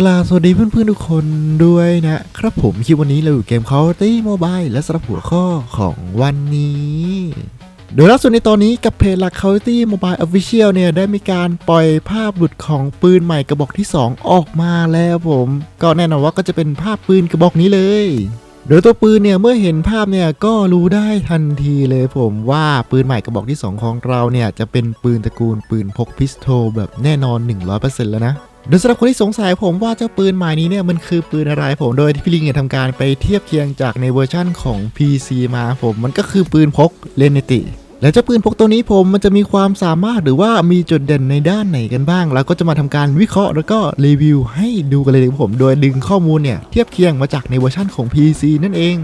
กลาสวัสดีเพื่อนๆทุกคนด้วยนะครับผมคลิปวันนี้เราอยู่เกม Call of Duty Mobile และสำหรับหัวข้อของวันนี้ โดยล่าสุดในตอนนี้กับเพจหลัก Call of Duty Mobile Official เนี่ย ได้มีการปล่อยภาพหลุดของปืนใหม่กระบอกที่ 2 ออกมาแล้วผม ก็แน่นอนว่าก็จะเป็นภาพปืนกระบอกนี้เลย โดยตัวปืนเนี่ยเมื่อเห็นภาพเนี่ยก็รู้ได้ทันทีเลยผมว่าปืนใหม่กระบอกที่ 2 ของเราเนี่ยจะเป็นปืนตระกูลปืนพกพิสโตลแบบแน่นอน 100%แล้วนะ โดยสำหรับคนที่สงสัยผมว่าเจ้าปืนใหม่นี้เนี่ยมันคือปืนอะไรผมโดยที่พี่ลิงเนี่ยทำการไปเทียบเคียงจากในเวอร์ชั่นของ PC มาผมมันก็คือปืนพกเลนเนติแล้วเจ้าปืนพกตัวนี้ผมมันจะมีความสามารถหรือว่ามีจุดเด่นในด้านไหนกันบ้าง เราก็จะมาทำการวิเคราะห์แล้วก็รีวิวให้ดูกันเลยครับผม โดยดึงข้อมูลเนี่ยเทียบเคียงมาจากในเวอร์ชั่นของ PC นั่นเอง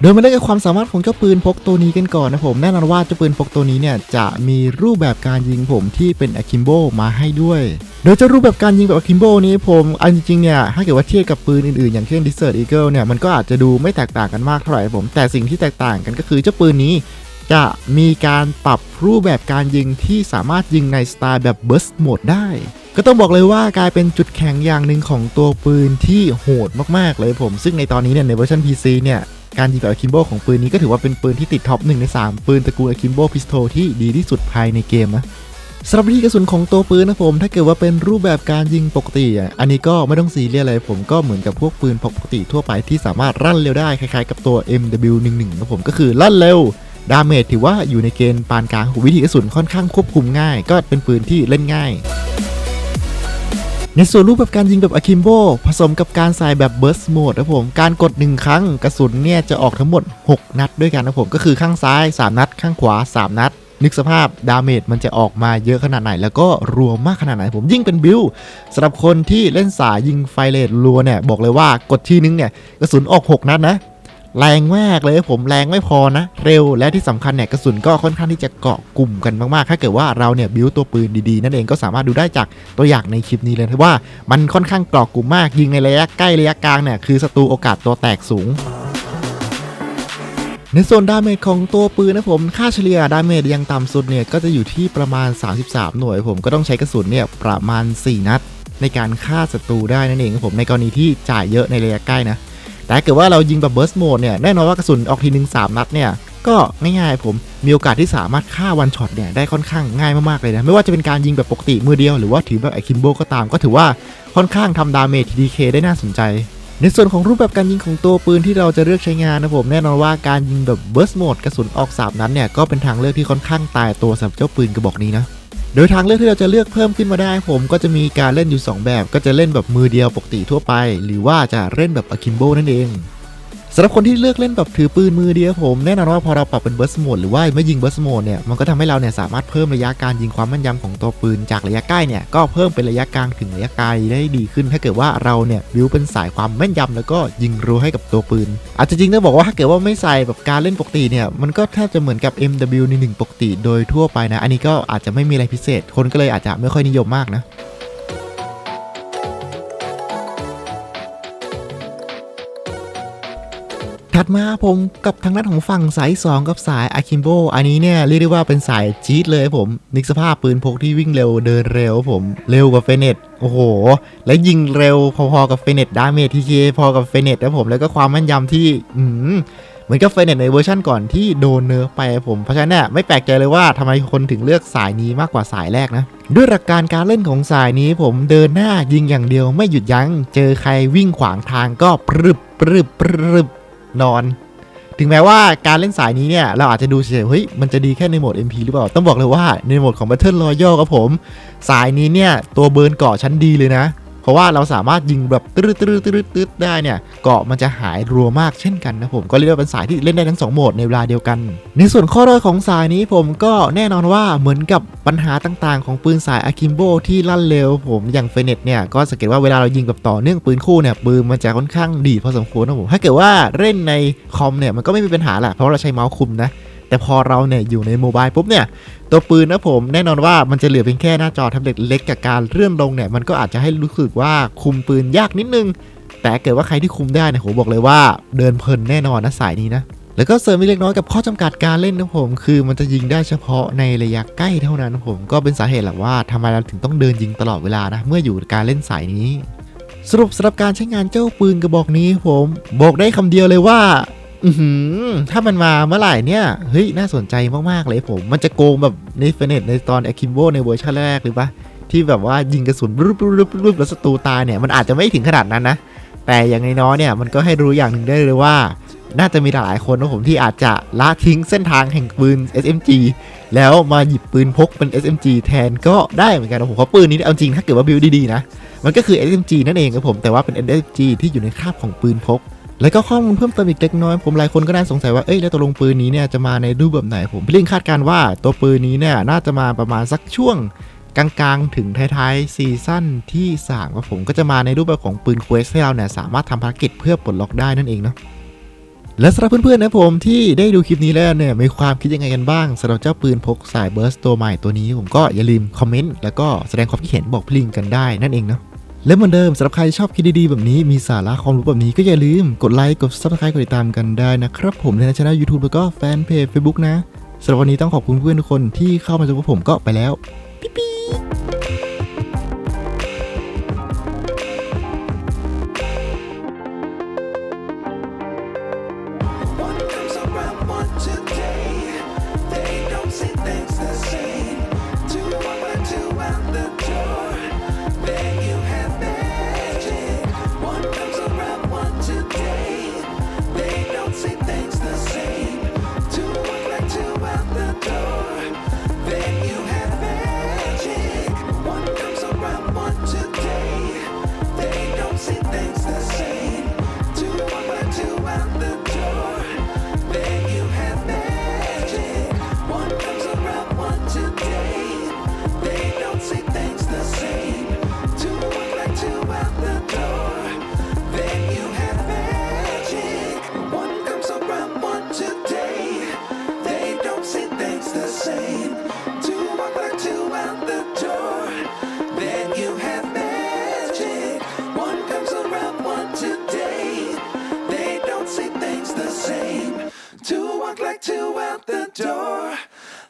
โดยมาเริ่มกับความสามารถของเจ้าปืนพกตัวนี้กันก่อนนะผมแน่นอนว่าเจ้าปืนพกตัวนี้เนี่ยจะมีรูปแบบการยิงผมที่เป็นอะคิมโบมาให้ด้วย โดยเจ้ารูปแบบการยิงแบบอะคิมโบนี้ผมอันจริงๆเนี่ยถ้าเกิดว่าเทียบกับปืนอื่นๆ อย่างเช่น Desert Eagle เนี่ยมันก็อาจจะดูไม่แตกต่างกันมากเท่าไหร่ผมแต่สิ่งที่แตกต่างกันก็คือเจ้าปืนนี้จะมีการปรับรูปแบบการยิงที่สามารถยิงในสไตล์แบบ Burst Mode ได้ ก็ต้องบอกเลยว่ากลายเป็นจุดแข็งอย่างหนึ่งของตัวปืนที่โหดมากๆเลยผม ซึ่งในตอนนี้เนี่ยในเวอร์ชัน PC เนี่ย การยิงแบบอะคิมโบของปืนนี้ก็ถือว่าเป็นปืนที่ติดท็อป1ใน 3 ปืนตระกูลอะคิมโบพิสโตที่ดีที่สุดภายในเกมนะสำหรับวิธีกระสุนของตัวปืนนะผม ถ้าเกิดว่าเป็นรูปแบบการยิงปกติอะอันนี้ก็ไม่ต้องซีเรียสเลยผมก็เหมือนกับพวกปืนปกติทั่วไปที่สามารถลั่นเร็วได้คล้ายๆกับตัว MW11 นะผมก็คือลั่นเร็วดาเมจถือว่าอยู่ในเกณฑ์ปานกลางวิธีกระสุนค่อนข้างควบคุมง่าย ก็เป็นปืนที่เล่นง่าย ในส่วนรูปแบบการยิงแบบอะคิมโบผสมกับการใส่แบบเบิร์สโหมดนะผมการกด 1 ครั้งกระสุนเนี่ยจะออกทั้งหมด 6 นัดด้วยกันนะผมก็คือข้างซ้าย 3 นัด ข้างขวา 3 นัด นึกสภาพดาเมจมันจะออกมาเยอะขนาดไหน แล้วก็รัวมากขนาดไหนผมยิ่งเป็นบิลสำหรับคนที่เล่นสายยิงไฟเลทรัวเนี่ยบอกเลยว่ากดทีนึงเนี่ยกระสุนออก 6 นัดนะ แรงมากเลยผมแรงไม่พอนะ เร็วและที่สำคัญเนี่ยกระสุนก็ค่อนข้างที่จะเกาะกลุ่มกันมากๆ ถ้าเกิดว่าเราเนี่ยบิวตัวปืนดีๆ นั่นเองก็สามารถดูได้จากตัวอย่างในคลิปนี้เลยว่ามันค่อนข้างเกาะกลุ่มมากยิงในระยะใกล้ระยะกลางเนี่ยคือศัตรูโอกาสตัวแตกสูงในส่วนดาเมจของตัวปืนนะผม ค่าเฉลี่ยดาเมจยังต่ำสุดเนี่ยก็จะอยู่ที่ประมาณ 33 หน่วยผมก็ต้องใช้กระสุนเนี่ยประมาณ 4 นัด ในการฆ่าศัตรูได้นั่นเองครับผมในกรณีที่จ่ายเยอะในระยะใกล้นะ แต่เกิดว่าเรายิงแบบเบิร์สโหมดเนี่ยแน่นอนว่ากระสุนออกทีหนึ่ง3นัดเนี่ยก็ง่ายๆผมมีโอกาสที่สามารถฆ่าวันช็อตเนี่ยได้ค่อนข้างง่ายมากๆเลยนะ ไม่ว่าจะเป็นการยิงแบบปกติมือเดียวหรือว่าถือแบบไอคิมโบก็ตาม ก็ถือว่าค่อนข้างทำดาเมจทีดีเคได้น่าสนใจ ในส่วนของรูปแบบการยิงของตัวปืนที่เราจะเลือกใช้งานนะผมแน่นอนว่าการยิงแบบเบิร์สโหมดกระสุนออก3นัดเนี่ยก็เป็นทางเลือกที่ค่อนข้างตายตัวสำหรับเจ้าปืนกระบอกนี้นะ โดยทางเลือกที่เราจะเลือกเพิ่มขึ้นมาได้ผมก็จะมีการเล่นอยู่ 2 แบบ ก็จะเล่นแบบมือเดียวปกติทั่วไป หรือว่าจะเล่นแบบอะคิมโบนั่นเอง สำหรับคนที่เลือกเล่นแบบถือปืนมือเดียวผมแน่นอนว่าพอเราปรับเป็นเบิร์สโหมดหรือว่าไม่ยิงเบิร์สโหมดเนี่ยมันก็ทำให้เราเนี่ยสามารถเพิ่มระยะการยิงความแม่นยำของตัวปืนจากระยะใกล้เนี่ยก็เพิ่มเป็นระยะกลางถึงระยะไกลได้ดีขึ้น ถ้าเกิดว่าเราเนี่ยบิวเป็นสายความแม่นยำแล้วก็ยิงรัวให้กับตัวปืน อาจจะจริงต้องบอกว่าถ้าเกิดว่าไม่ใส่แบบการเล่นปกติเนี่ยมันก็แทบจะเหมือนกับ MW ในหนึ่งปกติ โดยทั่วไปนะ อันนี้ก็อาจจะไม่มีอะไรพิเศษ คนก็เลยอาจจะไม่ค่อยนิยมมากนะ ถัดมาผมกับทางด้านของฝั่งสาย 2 กับสายอาคิมโบ อันนี้เนี่ยเรียกได้ว่าเป็นสายจี๊ดเลยผม นึกสภาพปืนพกที่วิ่งเร็วเดินเร็วผม เร็วกว่าเฟเนตโอ้โห และยิงเร็วพอๆกับเฟเนตดาเมจทีเคพอกับเฟเนตนะผมแล้วก็ความแม่นยำที่อืมเหมือนกับเฟเนตในเวอร์ชั่นก่อนที่โดนเนื้อไปผมเพราะฉะนั้นเนี่ยไม่แปลกใจเลยว่าทำไมคนถึงเลือกสายนี้มากกว่าสายแรกนะด้วยหลักการการเล่นของสายนี้ผมเดินหน้ายิงอย่างเดียวไม่หยุดยัง้ง เจอใครวิ่งขวางทางก็ปรึบปรึบปรึบ นอน ถึงแม้ว่าการเล่นสายนี้เนี่ย เราอาจจะดูเฉยๆเฮ้ยมันจะดีแค่ในโหมด MP หรือเปล่า ต้องบอกเลยว่าในโหมดของ Battle Royale ครับผม สายนี้เนี่ย ตัวเบิร์นเกาะชั้นดีเลยนะ ราะว่าเราสามารถยิงแบบตืดตืดตืดตืดได้เนี่ยเกาะมันจะหายรัวมากเช่นกันนะผมก็เรียกว่าเป็นสายที่เล่นได้ทั้งสองโหมดในเวลาเดียวกัน ในส่วนข้อด้อยของสายนี้ผมก็แน่นอนว่าเหมือนกับปัญหาต่างๆ ของปืนสายอะคิมโบที่ลั่นเร็วผมอย่างเฟเนตเนี่ยก็สังเกตว่าเวลาเรายิงแบบต่อเนื่องปืนคู่เนี่ยปืนมันจะค่อนข้างดีดพอสมควรนะผมถ้าเกิดว่าเล่นในคอมเนี่ยมันก็ไม่มีปัญหาแหละเพราะเราใช้เมาส์คุมนะ แต่พอเราเนี่ยอยู่ในโมบายปุ๊บเนี่ยตัวปืนนะผมแน่นอนว่ามันจะเหลือเพียงแค่หน้าจอแท็บเล็ตเล็กกับการเลื่อนลงเนี่ยมันก็อาจจะให้รู้สึกว่าคุมปืนยากนิดนึง แต่เกิดว่าใครที่คุมได้เนี่ยผมบอกเลยว่าเดินเพลินแน่นอนนะสายนี้นะแล้วก็เสริมอีกเล็กน้อยกับข้อจำกัดการเล่นนะผม คือมันจะยิงได้เฉพาะในระยะใกล้เท่านั้นผม ก็เป็นสาเหตุแหละว่าทำไมเราถึงต้องเดินยิงตลอดเวลานะ เมื่ออยู่การเล่นสายนี้ สรุปสำหรับการใช้งานเจ้าปืนกระบอกนี้ผม บอกได้คำเดียวเลยว่า อืถ้ามันมาเมื่อไหร่เนี่ย เฮ้ย น่าสนใจมาก ๆ เลยผม มันจะโกงแบบในเฟเนตในตอนแอคิมโบในเวอร์ชันแรกหรือปะที่แบบว่ายิงกระสุนรุบรุบรุบรุบแล้วศัตรูตายเนี่ย มันอาจจะไม่ถึงขนาดนั้นนะ แต่อย่างน้อยเนี่ย มันก็ให้รู้อย่างหนึ่งได้เลยว่า น่าจะมีหลายคนนะผมที่อาจจะละทิ้งเส้นทางแห่งปืน SMG แล้วมาหยิบปืนพกเป็น SMG แทนก็ได้เหมือนกันนะผมเพราะปืนนี้เอาจริงถ้าเกิดว่าบิวดีๆนะ มันก็คือ SMG นั่นเองครับผม แต่ว่าเป็น SMG ที่อยู่ในคาบของปืนพก แล้วก็ข้อมูลเพิ่มเติมอีกเล็กน้อยผมหลายคนก็น่าสงสัยว่าเอ้ยแล้วตกลงปืนนี้เนี่ยจะมาในรูปแบบไหนผมพี่ลิงคาดการว่าตัวปืนนี้เนี่ยน่าจะมาประมาณสักช่วงกลางๆ ถึงท้ายๆซีซั่นที่3ครับผมก็จะมาในรูปแบบของปืนเควสให้เราเนี่ยสามารถทำภารกิจเพื่อปลดล็อกได้นั่นเองเนาะและสำหรับเพื่อนๆนะผมที่ได้ดูคลิปนี้แล้วเนี่ยมีความคิดยังไงกันบ้างสำหรับเจ้าปืนพกสายเบิร์สตัวใหม่ตัวนี้ ผมก็อย่าลืมคอมเมนต์แล้วก็แสดงความคิดเห็นบอกพลิงกันได้นั่นเองเนาะ และเหมือนเดิมสำหรับใครที่ชอบคิดดีๆ แบบนี้มีสาระความรู้แบบนี้ก็อย่าลืมกดไลค์กด subscribe กดติดตามกันได้นะครับ ผมในช่องยูทูบแล้วก็แฟนเพจ Facebook นะสำหรับวันนี้ต้องขอบคุณเพื่อนทุกคนที่เข้ามาชมกับผมก็ไปแล้วปิ๊ปี๊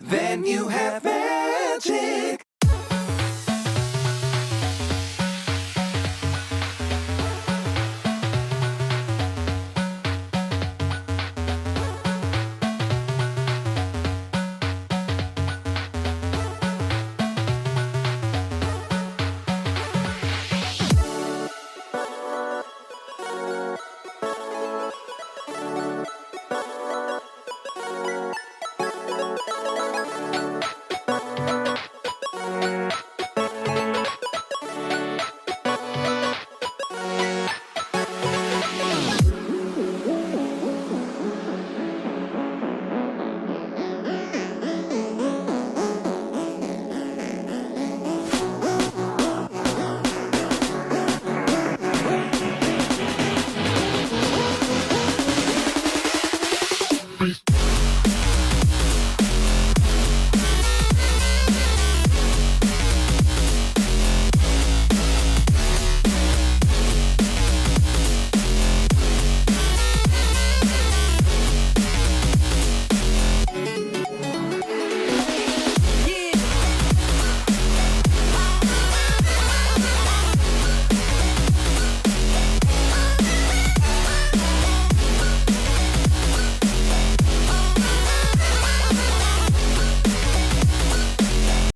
Then you have magic.